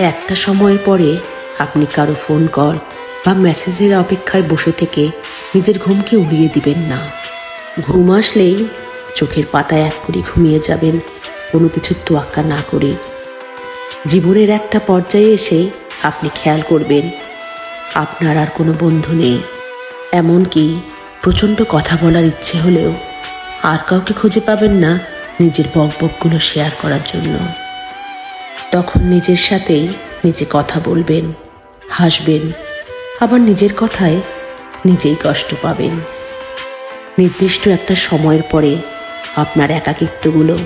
একটা সময়ের পরে আপনি কারও ফোন কল বা মেসেজের অপেক্ষায় বসে থেকে নিজের ঘুমকে উড়িয়ে দিবেন না। ঘুম আসলেই চোখের পাতায় এক করে ঘুমিয়ে যাবেন, কোনো কিছু তোয়াক্কা না করে। জীবনের একটা পর্যায়ে এসে আপনি খেয়াল করবেন, আপনার আর কোনো বন্ধু নেই। এমনকি প্রচণ্ড কথা বলার ইচ্ছে হলেও আর কাউকে খুঁজে পাবেন না নিজের বকবকগুলো শেয়ার করার জন্য। তখন নিজের সাথেই নিজে কথা বলবেন, হাসবেন, আবার নিজের কথায় নিজেই কষ্ট পাবেন। নির্দিষ্ট একটা সময়ের পরে আপনার একাকিত্বগুলো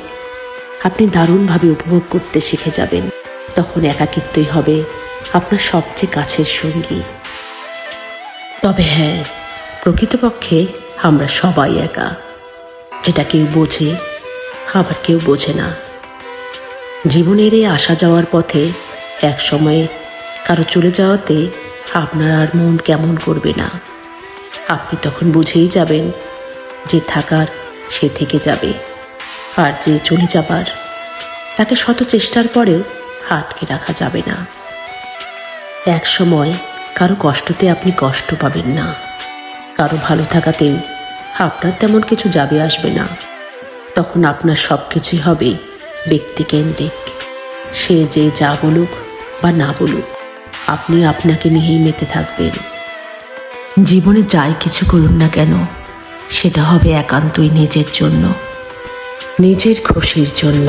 আপনি দারুণভাবে উপভোগ করতে শিখে যাবেন। তখন একাকিত্বই হবে আপনার সবচেয়ে কাছের সঙ্গী। তবে হ্যাঁ প্রকৃতপক্ষে আমরা সবাই একা। যেটা কেউ বোঝে, আবার কেউ বোঝে না। জীবনের এই আসা যাওয়ার পথে এক সময়ে কারও চলে যাওয়াতে আপনার আর মন কেমন করবে না। আপনি তখন বুঝেই যাবেন যে থাকার সে থেকে যাবে আর যে চলে যাবার, তাকে শত চেষ্টার পরেও আটকে রাখা যাবে না। এক সময় কারও কষ্টতে আপনি কষ্ট পাবেন না। কারও ভালো থাকাতেও আপনার তেমন কিছু যাবে আসবে না। তখন আপনার সব কিছুই হবে ব্যক্তিকেন্দ্রিক। সে যে যা বলুক বা না বলুক, আপনি আপনাকে নিয়েই মেতে থাকবেন। জীবনে যাই কিছু করুন না কেন, সেটা হবে একান্তই নিজের জন্য, নিজের খুশির জন্য।